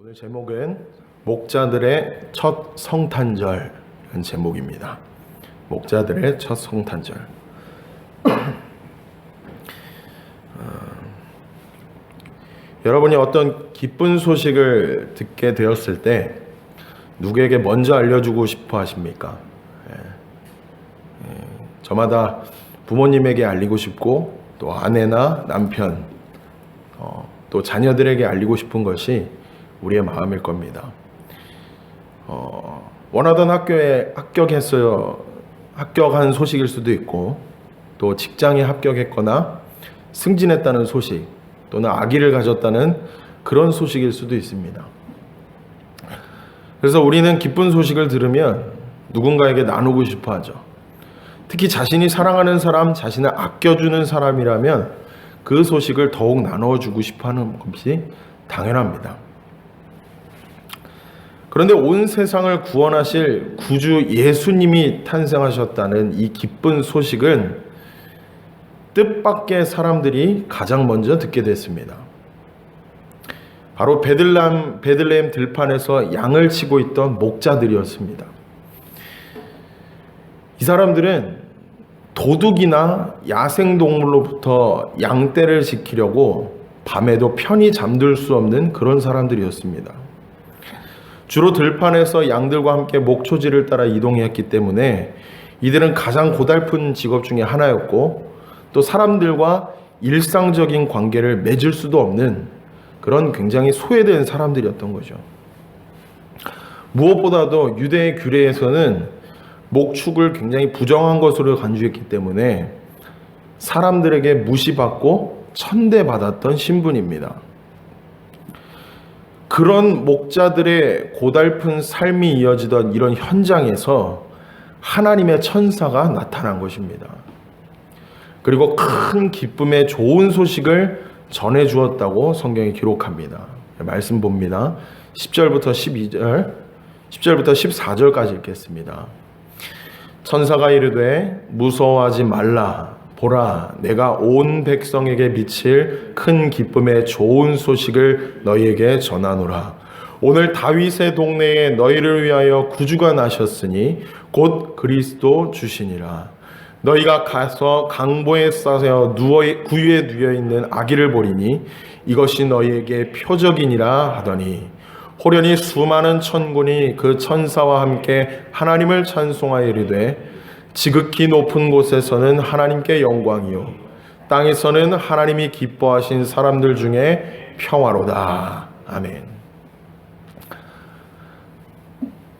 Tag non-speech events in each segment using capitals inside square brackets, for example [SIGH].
오늘 제목은 목자들의 첫 성탄절이라는 제목입니다. 목자들의 첫 성탄절. [CLEARS THROAT] 어, 여러분이 어떤 기쁜 소식을 듣게 되었을 때 누구에게 먼저 알려주고 싶어 하십니까? 예. 예, 저마다 부모님에게 알리고 싶고 또 아내나 남편 어, 또 자녀들에게 알리고 싶은 것이 우리의 마음일 겁니다. 어, 원하던 학교에 합격했어요. 합격한 소식일 수도 있고 또 직장에 합격했거나 승진했다는 소식 또는 아기를 가졌다는 그런 소식일 수도 있습니다. 그래서 우리는 기쁜 소식을 들으면 누군가에게 나누고 싶어 하죠. 특히 자신이 사랑하는 사람, 자신을 아껴주는 사람이라면 그 소식을 더욱 나눠주고 싶어 하는 것이 당연합니다. 그런데 온 세상을 구원하실 구주 예수님이 탄생하셨다는 이 기쁜 소식은 뜻밖의 사람들이 가장 먼저 듣게 됐습니다. 바로 베들람, 베들레헴 들판에서 양을 치고 있던 목자들이었습니다. 이 사람들은 도둑이나 야생동물로부터 양떼를 지키려고 밤에도 편히 잠들 수 없는 그런 사람들이었습니다. 주로 들판에서 양들과 함께 목초지를 따라 이동했기 때문에 이들은 가장 고달픈 직업 중에 하나였고 또 사람들과 일상적인 관계를 맺을 수도 없는 그런 굉장히 소외된 사람들이었던 거죠. 무엇보다도 유대의 규례에서는 목축을 굉장히 부정한 것으로 간주했기 때문에 사람들에게 무시받고 천대받았던 신분입니다. 그런 목자들의 고달픈 삶이 이어지던 이런 현장에서 하나님의 천사가 나타난 것입니다. 그리고 큰 기쁨의 좋은 소식을 전해 주었다고 성경이 기록합니다. 말씀 봅니다. 10절부터 12절, 10절부터 14절까지 읽겠습니다. 천사가 이르되 무서워하지 말라 보라 내가 온 백성에게 미칠 큰 기쁨의 좋은 소식을 너희에게 전하노라. 오늘 다윗의 동네에 너희를 위하여 구주가 나셨으니 곧 그리스도 주시니라. 너희가 가서 강보에 싸서 누워 구유에 누워 있는 아기를 보리니 이것이 너희에게 표적이니라 하더니 호련히 수많은 천군이 그 천사와 함께 하나님을 찬송하여 이르되 지극히 높은 곳에서는 하나님께 영광이요 땅에서는 하나님이 기뻐하신 사람들 중에 평화로다. 아멘.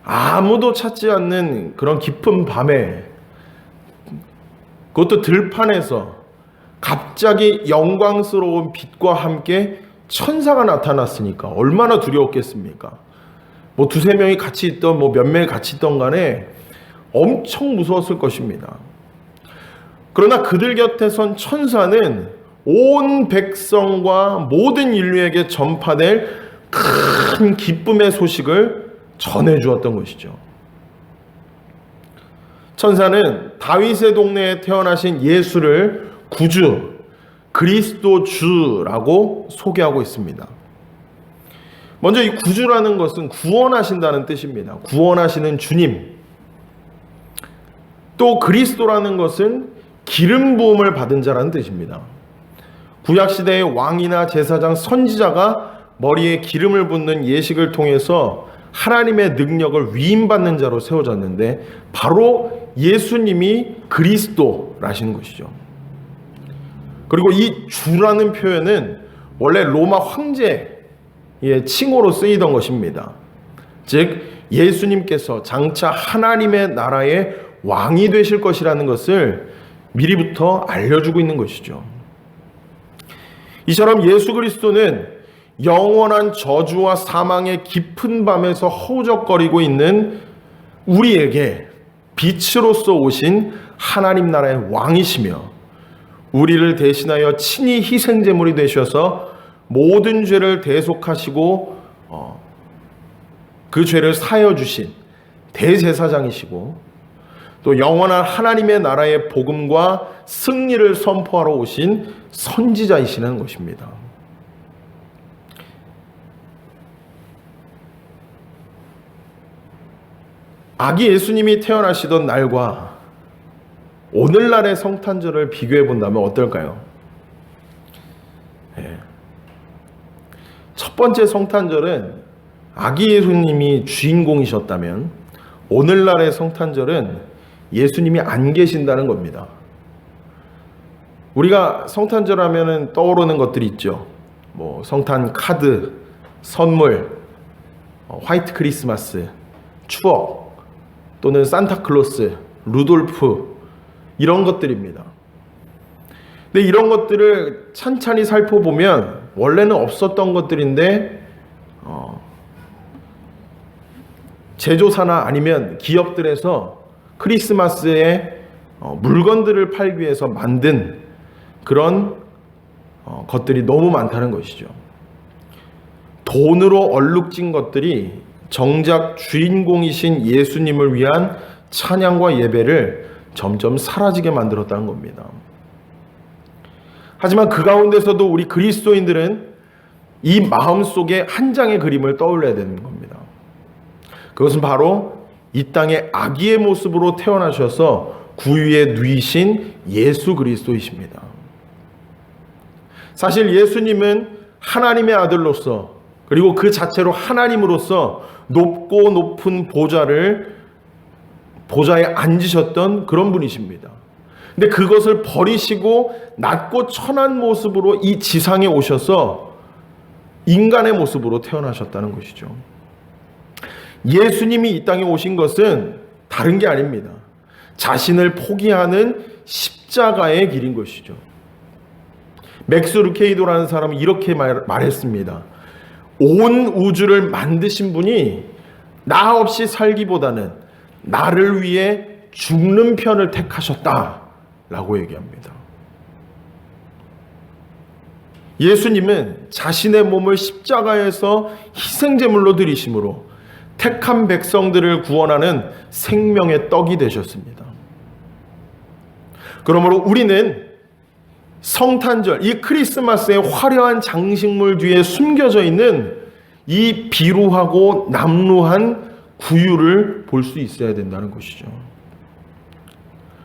아무도 찾지 않는 그런 깊은 밤에 그것도 들판에서 갑자기 영광스러운 빛과 함께 천사가 나타났으니까 얼마나 두려웠겠습니까? 뭐 두세 명이 같이 있던 뭐 몇 명이 같이 있던 간에 엄청 무서웠을 것입니다. 그러나 그들 곁에 선 천사는 온 백성과 모든 인류에게 전파될 큰 기쁨의 소식을 전해 주었던 것이죠. 천사는 다윗의 동네에 태어나신 예수를 구주, 그리스도 주라고 소개하고 있습니다. 먼저 이 구주라는 것은 구원하신다는 뜻입니다. 구원하시는 주님. 또 그리스도라는 것은 기름 부음을 받은 자라는 뜻입니다. 구약 시대의 왕이나 제사장, 선지자가 머리에 기름을 붓는 예식을 통해서 하나님의 능력을 위임받는 자로 세워졌는데 바로 예수님이 그리스도라시는 것이죠. 그리고 이 주라는 표현은 원래 로마 황제의 칭호로 쓰이던 것입니다. 즉 예수님께서 장차 하나님의 나라의 왕이 되실 것이라는 것을 미리부터 알려주고 있는 것이죠. 이처럼 예수 그리스도는 영원한 저주와 사망의 깊은 밤에서 허우적거리고 있는 우리에게 빛으로서 오신 하나님 나라의 왕이시며 우리를 대신하여 친히 희생제물이 되셔서 모든 죄를 대속하시고 어, 그 죄를 사여 주신 대제사장이시고 또 영원한 하나님의 나라의 복음과 승리를 선포하러 오신 선지자이시는 것입니다. 아기 예수님이 태어나시던 날과 오늘날의 성탄절을 비교해 본다면 어떨까요? 예. 첫 번째 성탄절은 아기 예수님이 주인공이셨다면 오늘날의 성탄절은 예수님이 안 계신다는 겁니다. 우리가 성탄절 하면은 떠오르는 것들이 있죠. 뭐 성탄 카드, 선물, 어, 화이트 크리스마스, 추억, 또는 산타클로스, 루돌프 이런 것들입니다. 근데 이런 것들을 찬찬히 살펴보면 원래는 없었던 것들인데 어, 제조사나 아니면 기업들에서 크리스마스에 어, 물건들을 팔기 위해서 만든 그런 어, 것들이 너무 많다는 것이죠. 돈으로 얼룩진 것들이 정작 주인공이신 예수님을 위한 찬양과 예배를 점점 사라지게 만들었다는 겁니다. 하지만 그 가운데서도 우리 그리스도인들은 이 마음 속에 한 장의 그림을 떠올려야 되는 겁니다. 그것은 바로 이 땅의 아기의 모습으로 태어나셔서 구유에 누이신 예수 그리스도이십니다. 사실 예수님은 하나님의 아들로서 그리고 그 자체로 하나님으로서 높고 높은 보좌를 보좌에 앉으셨던 그런 분이십니다. 근데 그것을 버리시고 낮고 천한 모습으로 이 지상에 오셔서 인간의 모습으로 태어나셨다는 것이죠. 예수님이 이 땅에 오신 것은 다른 게 아닙니다. 자신을 포기하는 십자가의 길인 것이죠. 맥스 루케이도라는 사람은 이렇게 말, 말했습니다. 온 우주를 만드신 분이 나 없이 살기보다는 나를 위해 죽는 편을 택하셨다. 라고 얘기합니다. 예수님은 자신의 몸을 십자가에서 희생제물로 드리심으로 택한 백성들을 구원하는 생명의 떡이 되셨습니다. 그러므로 우리는 성탄절, 이 크리스마스의 화려한 장식물 뒤에 숨겨져 있는 이 비루하고 남루한 구유를 볼 수 있어야 된다는 것이죠.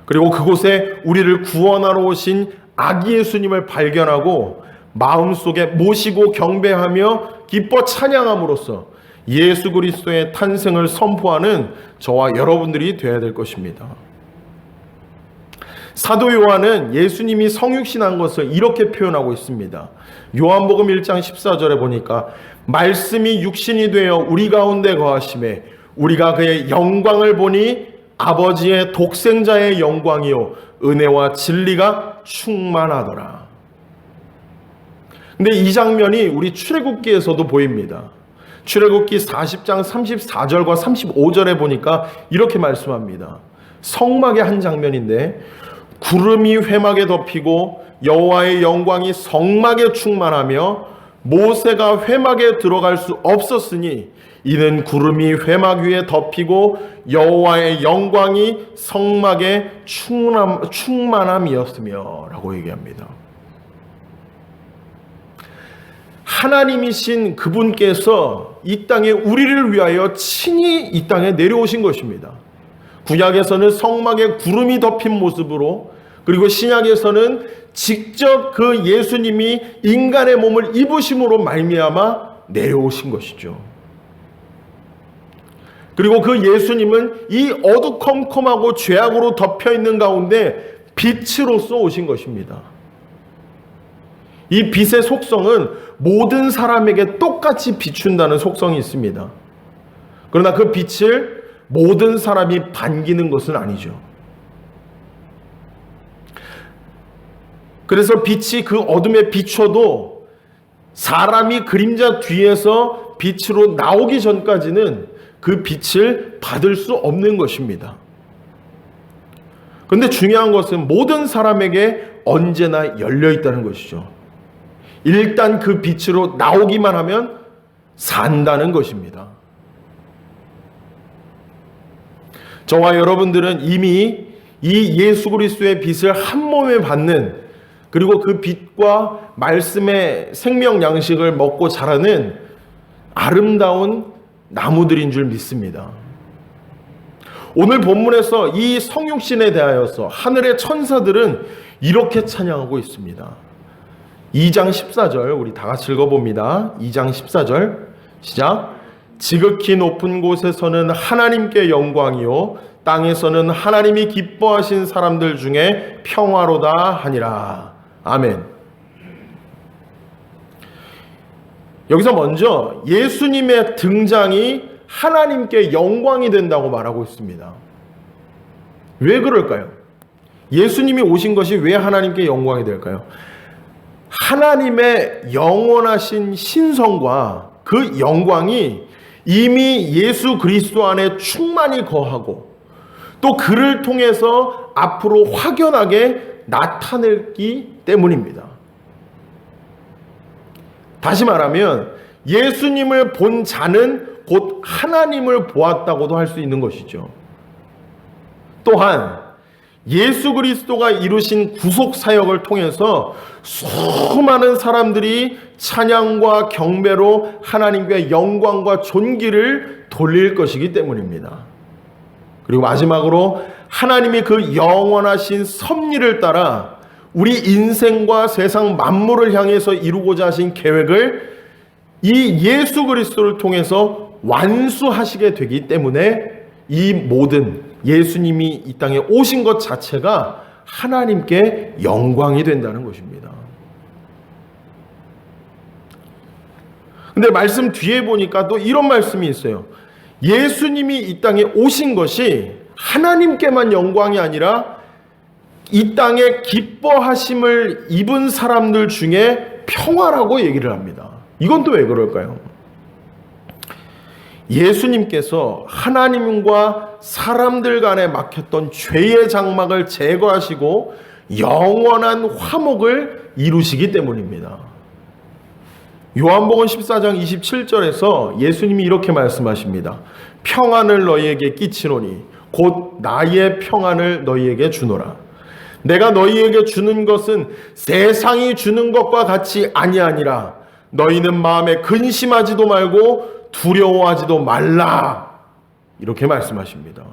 그리고 그곳에 우리를 구원하러 오신 아기 예수님을 발견하고 마음속에 모시고 경배하며 기뻐 찬양함으로써 예수 그리스도의 탄생을 선포하는 저와 여러분들이 되어야 될 것입니다. 사도 요한은 예수님이 성육신한 것을 이렇게 표현하고 있습니다. 요한복음 1장 14절에 보니까 말씀이 육신이 되어 우리 가운데 거하심에 우리가 그의 영광을 보니 아버지의 독생자의 영광이요 은혜와 진리가 충만하더라. 근데 이 장면이 우리 출애굽기에서도 보입니다. 출애굽기 40장 34절과 35절에 보니까 이렇게 말씀합니다. 성막의 한 장면인데 구름이 회막에 덮이고 여호와의 영광이 성막에 충만하며 모세가 회막에 들어갈 수 없었으니 이는 구름이 회막 위에 덮이고 여호와의 영광이 성막에 충만함, 충만함이었으며라고 얘기합니다. 하나님이신 그분께서 이 땅에 우리를 위하여 친히 이 땅에 내려오신 것입니다. 구약에서는 성막에 구름이 덮인 모습으로 그리고 신약에서는 직접 그 예수님이 인간의 몸을 입으심으로 말미암아 내려오신 것이죠. 그리고 그 예수님은 이 어두컴컴하고 죄악으로 덮여 있는 가운데 빛으로서 오신 것입니다. 이 빛의 속성은 모든 사람에게 똑같이 비춘다는 속성이 있습니다. 그러나 그 빛을 모든 사람이 반기는 것은 아니죠. 그래서 빛이 그 어둠에 비춰도 사람이 그림자 뒤에서 빛으로 나오기 전까지는 그 빛을 받을 수 없는 것입니다. 그런데 중요한 것은 모든 사람에게 언제나 열려 있다는 것이죠. 일단 그 빛으로 나오기만 하면 산다는 것입니다. 저와 여러분들은 이미 이 예수 그리스도의 빛을 한 몸에 받는 그리고 그 빛과 말씀의 생명 양식을 먹고 자라는 아름다운 나무들인 줄 믿습니다. 오늘 본문에서 이 성육신에 대하여서 하늘의 천사들은 이렇게 찬양하고 있습니다. 2장 14절 우리 다 같이 읽어봅니다. 2장 14절 시작. 지극히 높은 곳에서는 하나님께 영광이요 땅에서는 하나님이 기뻐하신 사람들 중에 평화로다 하니라. 아멘. 여기서 먼저 예수님의 등장이 하나님께 영광이 된다고 말하고 있습니다. 왜 그럴까요? 예수님이 오신 것이 왜 하나님께 영광이 될까요? 하나님의 영원하신 신성과 그 영광이 이미 예수 그리스도 안에 충만히 거하고 또 그를 통해서 앞으로 확연하게 나타내기 때문입니다. 다시 말하면 예수님을 본 자는 곧 하나님을 보았다고도 할 수 있는 것이죠. 또한 예수 그리스도가 이루신 구속 사역을 통해서 수많은 사람들이 찬양과 경배로 하나님께 영광과 존귀를 돌릴 것이기 때문입니다. 그리고 마지막으로 하나님이 그 영원하신 섭리를 따라 우리 인생과 세상 만물을 향해서 이루고자 하신 계획을 이 예수 그리스도를 통해서 완수하시게 되기 때문에 이 모든 예수님이 이 땅에 오신 것 자체가 하나님께 영광이 된다는 것입니다. 근데 말씀 뒤에 보니까 또 이런 말씀이 있어요. 예수님이 이 땅에 오신 것이 하나님께만 영광이 아니라 이 땅에 기뻐하심을 입은 사람들 중에 평화라고 얘기를 합니다. 이건 또 왜 그럴까요? 예수님께서 하나님과 사람들 간에 막혔던 죄의 장막을 제거하시고 영원한 화목을 이루시기 때문입니다. 요한복음 14장 27절에서 예수님이 이렇게 말씀하십니다. 평안을 너희에게 끼치노니 곧 나의 평안을 너희에게 주노라. 내가 너희에게 주는 것은 세상이 주는 것과 같이 아니하니라. 너희는 마음에 근심하지도 말고 두려워하지도 말라. 이렇게 말씀하십니다.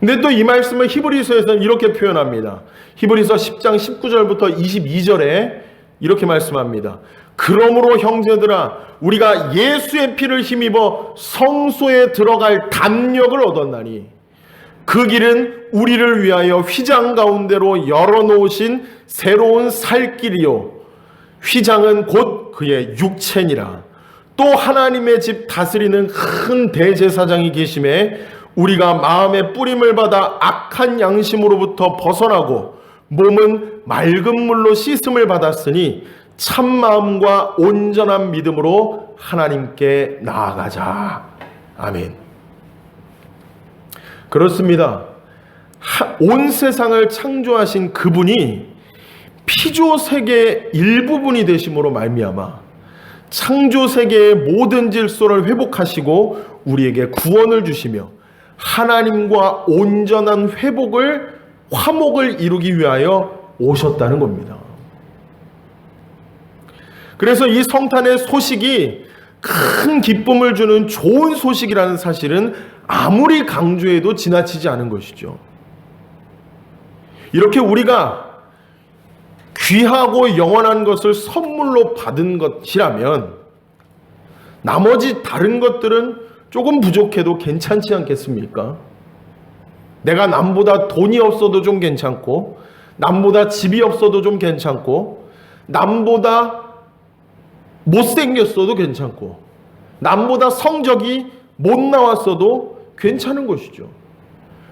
근데 또 이 말씀을 히브리서에서는 이렇게 표현합니다. 히브리서 10장 19절부터 22절에 이렇게 말씀합니다. 그러므로 형제들아 우리가 예수의 피를 힘입어 성소에 들어갈 담력을 얻었나니 그 길은 우리를 위하여 휘장 가운데로 열어놓으신 새로운 살 길이요 휘장은 곧 그의 육체니라. 또 하나님의 집 다스리는 큰 대제사장이 계심에 우리가 마음의 뿌림을 받아 악한 양심으로부터 벗어나고 몸은 맑은 물로 씻음을 받았으니 참 마음과 온전한 믿음으로 하나님께 나아가자. 아멘. 그렇습니다. 온 세상을 창조하신 그분이 피조 세계의 일부분이 되심으로 말미암아 창조 세계의 모든 질서를 회복하시고 우리에게 구원을 주시며 하나님과 온전한 회복을 화목을 이루기 위하여 오셨다는 겁니다. 그래서 이 성탄의 소식이 큰 기쁨을 주는 좋은 소식이라는 사실은 아무리 강조해도 지나치지 않은 것이죠. 이렇게 우리가 귀하고 영원한 것을 선물로 받은 것이라면 나머지 다른 것들은 조금 부족해도 괜찮지 않겠습니까? 내가 남보다 돈이 없어도 좀 괜찮고, 남보다 집이 없어도 좀 괜찮고, 남보다 못생겼어도 괜찮고, 남보다 성적이 못 나왔어도 괜찮은 것이죠.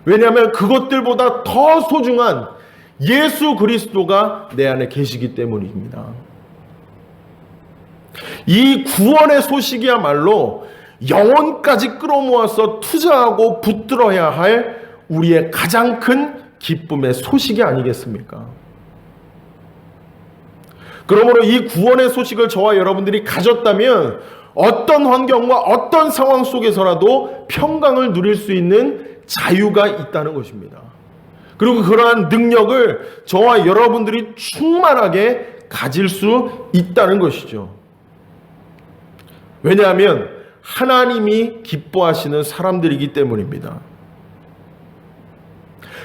왜냐하면 그것들보다 더 소중한 예수 그리스도가 내 안에 계시기 때문입니다. 이 구원의 소식이야말로 영혼까지 끌어모아서 투자하고 붙들어야 할 우리의 가장 큰 기쁨의 소식이 아니겠습니까? 그러므로 이 구원의 소식을 저와 여러분들이 가졌다면 어떤 환경과 어떤 상황 속에서라도 평강을 누릴 수 있는 자유가 있다는 것입니다. 그리고 그러한 능력을 저와 여러분들이 충만하게 가질 수 있다는 것이죠. 왜냐하면 하나님이 기뻐하시는 사람들이기 때문입니다.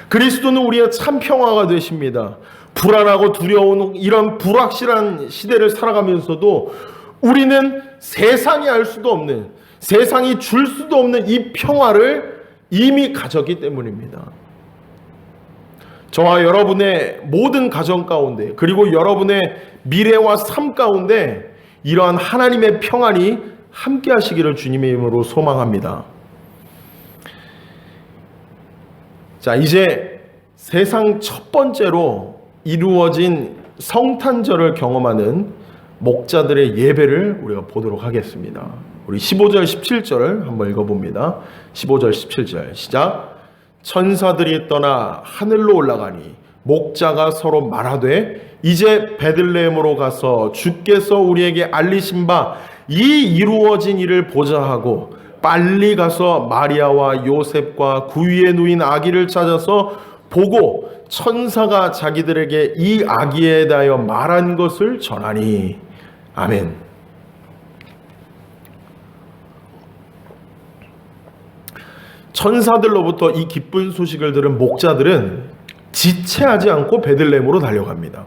그리스도는 우리의 참 평화가 되십니다. 불안하고 두려운 이런 불확실한 시대를 살아가면서도 우리는 세상이 알 수도 없는 세상이 줄 수도 없는 이 평화를 이미 가졌기 때문입니다. 저와 여러분의 모든 가정 가운데 그리고 여러분의 미래와 삶 가운데 이러한 하나님의 평안이 함께 하시기를 주님의 이름으로 소망합니다. 자, 이제 세상 첫 번째로 이루어진 성탄절을 경험하는 목자들의 예배를 우리가 보도록 하겠습니다. 우리 15절 17절을 한번 읽어봅니다. 15절 17절 시작. 천사들이 떠나 하늘로 올라가니 목자가 서로 말하되 이제 베들레헴으로 가서 주께서 우리에게 알리신 바 이 이루어진 일을 보자 하고 빨리 가서 마리아와 요셉과 구위에 누인 아기를 찾아서 보고 천사가 자기들에게 이 아기에 대하여 말한 것을 전하니 아멘. 천사들로부터 이 기쁜 소식을 들은 목자들은 지체하지 않고 베들레헴으로 달려갑니다.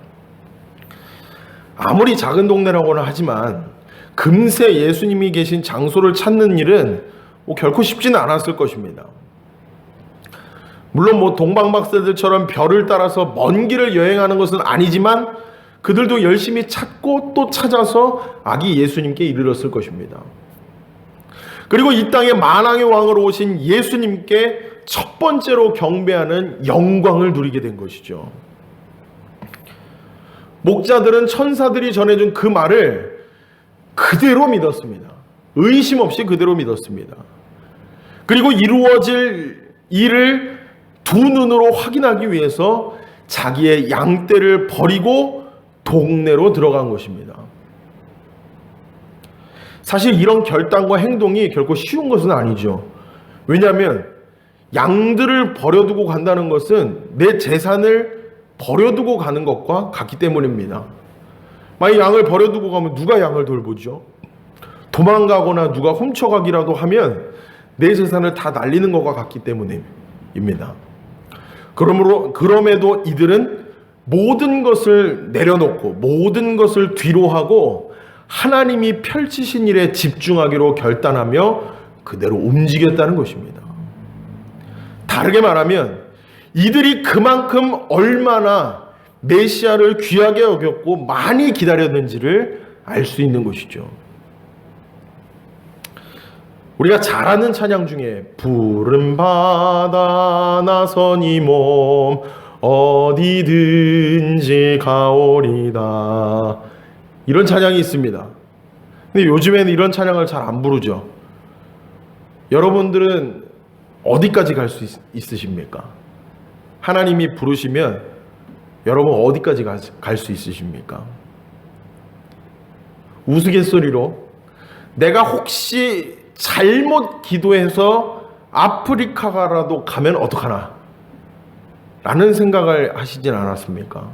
아무리 작은 동네라고는 하지만 금세 예수님이 계신 장소를 찾는 일은 뭐 결코 쉽지는 않았을 것입니다. 물론 뭐 동방박사들처럼 별을 따라서 먼 길을 여행하는 것은 아니지만 그들도 열심히 찾고 또 찾아서 아기 예수님께 이르렀을 것입니다. 그리고 이 땅에 만왕의 왕으로 오신 예수님께 첫 번째로 경배하는 영광을 누리게 된 것이죠. 목자들은 천사들이 전해준 그 말을 그대로 믿었습니다. 의심 없이 그대로 믿었습니다. 그리고 이루어질 일을 두 눈으로 확인하기 위해서 자기의 양떼를 버리고 동네로 들어간 것입니다. 사실 이런 결단과 행동이 결코 쉬운 것은 아니죠. 왜냐하면 양들을 버려두고 간다는 것은 내 재산을 버려두고 가는 것과 같기 때문입니다. 만약 양을 버려두고 가면 누가 양을 돌보죠? 도망가거나 누가 훔쳐가기라도 하면 내 재산을 다 날리는 것과 같기 때문입니다. 그러므로 그럼에도 이들은 모든 것을 내려놓고 모든 것을 뒤로 하고 하나님이 펼치신 일에 집중하기로 결단하며 그대로 움직였다는 것입니다. 다르게 말하면 이들이 그만큼 얼마나 메시아를 귀하게 여겼고 많이 기다렸는지를 알 수 있는 것이죠. 우리가 잘 아는 찬양 중에 푸른 바다 나선 이 몸 어디든지 가오리다 이런 찬양이 있습니다. 근데 요즘에는 이런 찬양을 잘 안 부르죠. 여러분들은 어디까지 갈 수 있으십니까? 하나님이 부르시면 여러분 어디까지 갈 수 있으십니까? 우스갯소리로 내가 혹시 잘못 기도해서 아프리카라도 가면 어떡하나? 라는 생각을 하시진 않았습니까?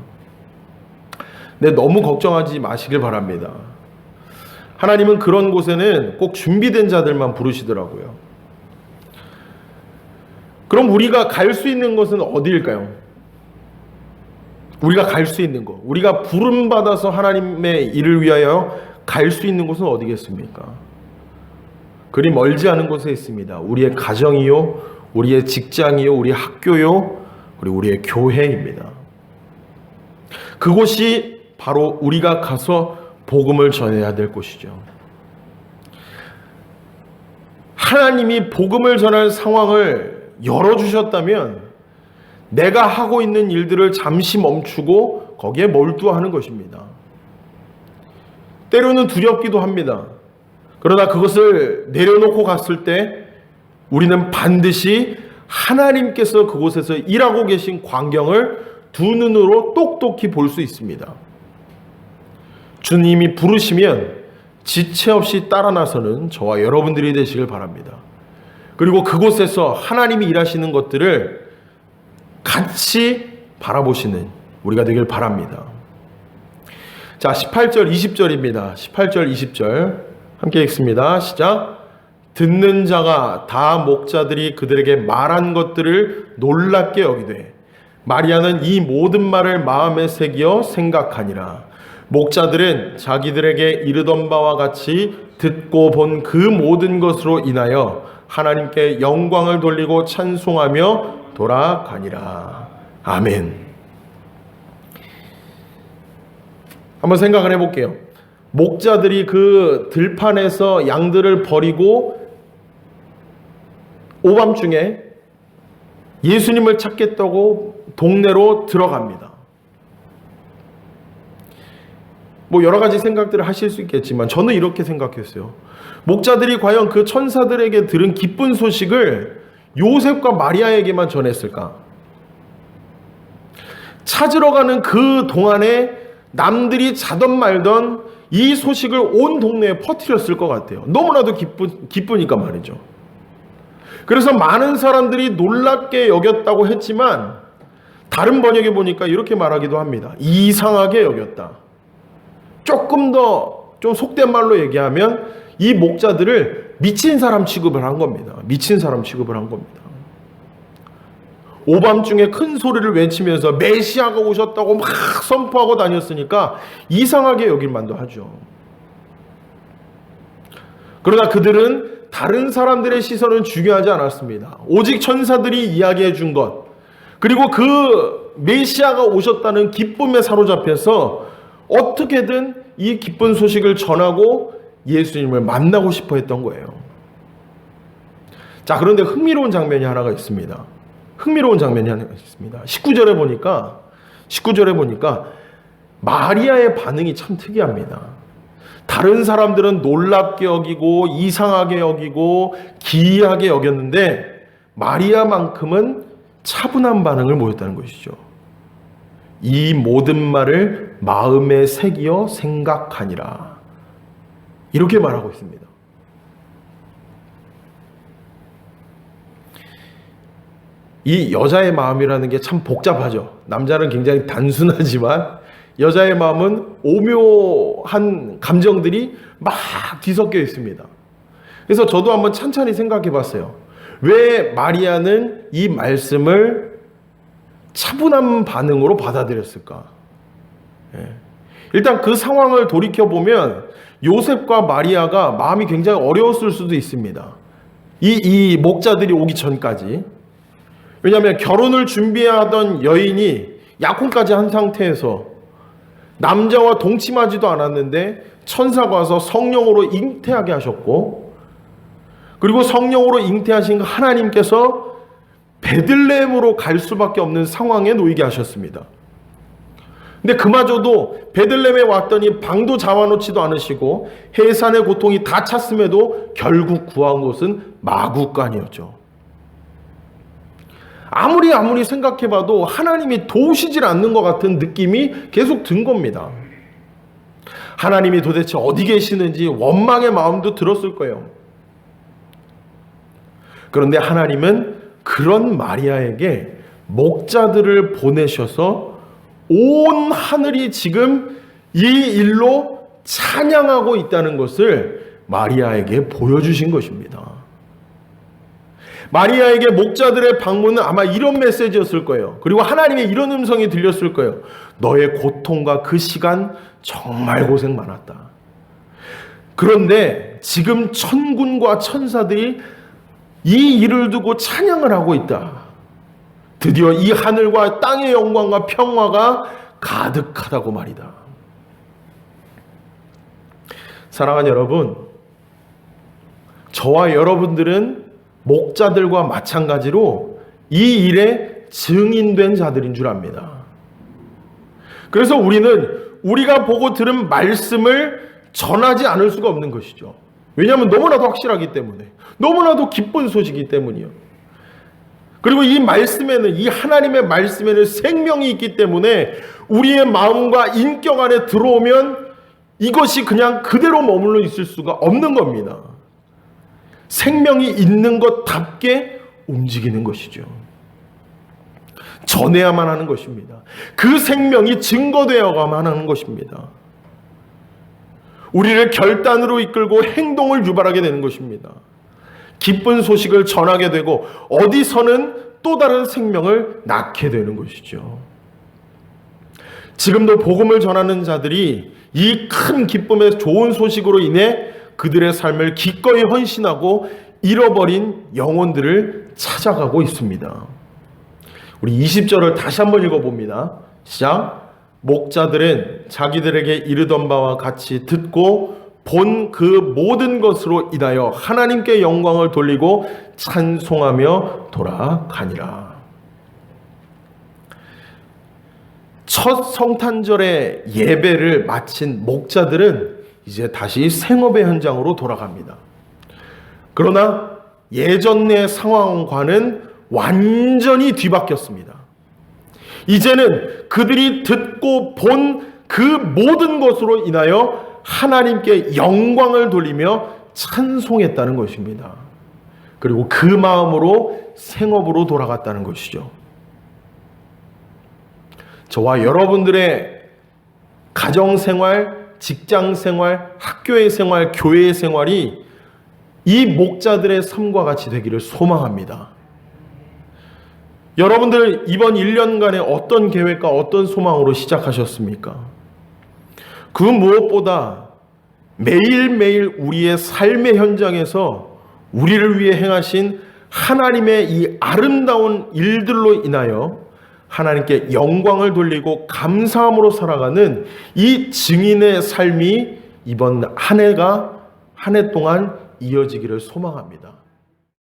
근데 너무 걱정하지 마시길 바랍니다. 하나님은 그런 곳에는 꼭 준비된 자들만 부르시더라고요. 그럼 우리가 갈 수 있는 것은 어디일까요? 우리가 갈 수 있는 것, 우리가 부름 받아서 하나님의 일을 위하여 갈 수 있는 곳은 어디겠습니까? 그리 멀지 않은 곳에 있습니다. 우리의 가정이요, 우리의 직장이요, 우리 학교요, 그리고 우리의 교회입니다. 그곳이 바로 우리가 가서 복음을 전해야 될 곳이죠. 하나님이 복음을 전할 상황을 열어주셨다면 내가 하고 있는 일들을 잠시 멈추고 거기에 몰두하는 것입니다. 때로는 두렵기도 합니다. 그러나 그것을 내려놓고 갔을 때 우리는 반드시 하나님께서 그곳에서 일하고 계신 광경을 두 눈으로 똑똑히 볼 수 있습니다. 주님이 부르시면 지체 없이 따라 나서는 저와 여러분들이 되시길 바랍니다. 그리고 그곳에서 하나님이 일하시는 것들을 같이 바라보시는 우리가 되길 바랍니다. 자, 18절, 20절입니다. 18절, 20절. 함께 읽습니다. 시작. 듣는 자가 다 목자들이 그들에게 말한 것들을 놀랍게 여기되 마리아는 이 모든 말을 마음에 새기어 생각하니라. 목자들은 자기들에게 이르던 바와 같이 듣고 본 그 모든 것으로 인하여 하나님께 영광을 돌리고 찬송하며 돌아가니라. 아멘. 한번 생각을 해볼게요. 목자들이 그 들판에서 양들을 버리고 오밤중에 예수님을 찾겠다고 동네로 들어갑니다. 뭐 여러 가지 생각들을 하실 수 있겠지만 저는 이렇게 생각했어요. 목자들이 과연 그 천사들에게 들은 기쁜 소식을 요셉과 마리아에게만 전했을까? 찾으러 가는 그 동안에 남들이 자던 말던 이 소식을 온 동네에 퍼뜨렸을 것 같아요. 너무나도 기쁘, 기쁘니까 말이죠. 그래서 많은 사람들이 놀랍게 여겼다고 했지만 다른 번역에 보니까 이렇게 말하기도 합니다. 이상하게 여겼다. 조금 더 좀 속된 말로 얘기하면 이 목자들을 미친 사람 취급을 한 겁니다. 미친 사람 취급을 한 겁니다. 오밤중에 큰 소리를 외치면서 메시아가 오셨다고 막 선포하고 다녔으니까 이상하게 여길 만도 하죠. 그러나 그들은 다른 사람들의 시선은 중요하지 않았습니다. 오직 천사들이 이야기해 준 것, 그리고 그 메시아가 오셨다는 기쁨에 사로잡혀서 어떻게든 이 기쁜 소식을 전하고 예수님을 만나고 싶어 했던 거예요. 자, 그런데 흥미로운 장면이 하나가 있습니다. 흥미로운 장면이 하나가 있습니다. 19절에 보니까 19절에 보니까 마리아의 반응이 참 특이합니다. 다른 사람들은 놀랍게 여기고 이상하게 여기고 기이하게 여겼는데 마리아만큼은 차분한 반응을 보였다는 것이죠. 이 모든 말을 마음에 새기어 생각하니라. 이렇게 말하고 있습니다. 이 여자의 마음이라는 게 참 복잡하죠. 남자는 굉장히 단순하지만 여자의 마음은 오묘한 감정들이 막 뒤섞여 있습니다. 그래서 저도 한번 찬찬히 생각해 봤어요. 왜 마리아는 이 말씀을 차분한 반응으로 받아들였을까? 예. 일단 그 상황을 돌이켜 보면 요셉과 마리아가 마음이 굉장히 어려웠을 수도 있습니다. 이, 이 목자들이 오기 전까지. 왜냐하면 결혼을 준비하던 여인이 약혼까지 한 상태에서 남자와 동침하지도 않았는데 천사가 와서 성령으로 잉태하게 하셨고 그리고 성령으로 잉태하신 하나님께서 베들레헴으로 갈 수밖에 없는 상황에 놓이게 하셨습니다. 근데 그마저도 베들레헴에 왔더니 방도 잡아놓지도 않으시고 해산의 고통이 다 찼음에도 결국 구한 곳은 마구간이었죠. 아무리 아무리 생각해봐도 하나님이 도우시질 않는 것 같은 느낌이 계속 든 겁니다. 하나님이 도대체 어디 계시는지 원망의 마음도 들었을 거예요. 그런데 하나님은 그런 마리아에게 목자들을 보내셔서 온 하늘이 지금 이 일로 찬양하고 있다는 것을 마리아에게 보여주신 것입니다. 마리아에게 목자들의 방문은 아마 이런 메시지였을 거예요. 그리고 하나님의 이런 음성이 들렸을 거예요. 너의 고통과 그 시간 정말 고생 많았다. 그런데 지금 천군과 천사들이 이 일을 두고 찬양을 하고 있다. 드디어 이 하늘과 땅의 영광과 평화가 가득하다고 말이다. 사랑하는 여러분, 저와 여러분들은 목자들과 마찬가지로 이 일에 증인된 자들인 줄 압니다. 그래서 우리는 우리가 보고 들은 말씀을 전하지 않을 수가 없는 것이죠. 왜냐하면 너무나도 확실하기 때문에. 너무나도 기쁜 소식이기 때문이요. 그리고 이 말씀에는, 이 하나님의 말씀에는 생명이 있기 때문에 우리의 마음과 인격 안에 들어오면 이것이 그냥 그대로 머물러 있을 수가 없는 겁니다. 생명이 있는 것답게 움직이는 것이죠. 전해야만 하는 것입니다. 그 생명이 증거되어가만 하는 것입니다. 우리를 결단으로 이끌고 행동을 유발하게 되는 것입니다. 기쁜 소식을 전하게 되고 어디서는 또 다른 생명을 낳게 되는 것이죠. 지금도 복음을 전하는 자들이 이 큰 기쁨의 좋은 소식으로 인해 그들의 삶을 기꺼이 헌신하고 잃어버린 영혼들을 찾아가고 있습니다. 우리 20절을 다시 한번 읽어봅니다. 시작. 목자들은 자기들에게 이르던 바와 같이 듣고 본 그 모든 것으로 인하여 하나님께 영광을 돌리고 찬송하며 돌아가니라. 첫 성탄절의 예배를 마친 목자들은 이제 다시 생업의 현장으로 돌아갑니다. 그러나 예전의 상황과는 완전히 뒤바뀌었습니다. 이제는 그들이 듣고 본 그 모든 것으로 인하여 하나님께 영광을 돌리며 찬송했다는 것입니다. 그리고 그 마음으로 생업으로 돌아갔다는 것이죠. 저와 여러분들의 가정 생활, 직장 생활, 학교의 생활, 교회의 생활이 이 목자들의 삶과 같이 되기를 소망합니다. 여러분들 이번 1년간에 어떤 계획과 어떤 소망으로 시작하셨습니까? 그 무엇보다 매일매일 우리의 삶의 현장에서 우리를 위해 행하신 하나님의 이 아름다운 일들로 인하여 하나님께 영광을 돌리고 감사함으로 살아가는 이 증인의 삶이 이번 한 해가 한 해 동안 이어지기를 소망합니다.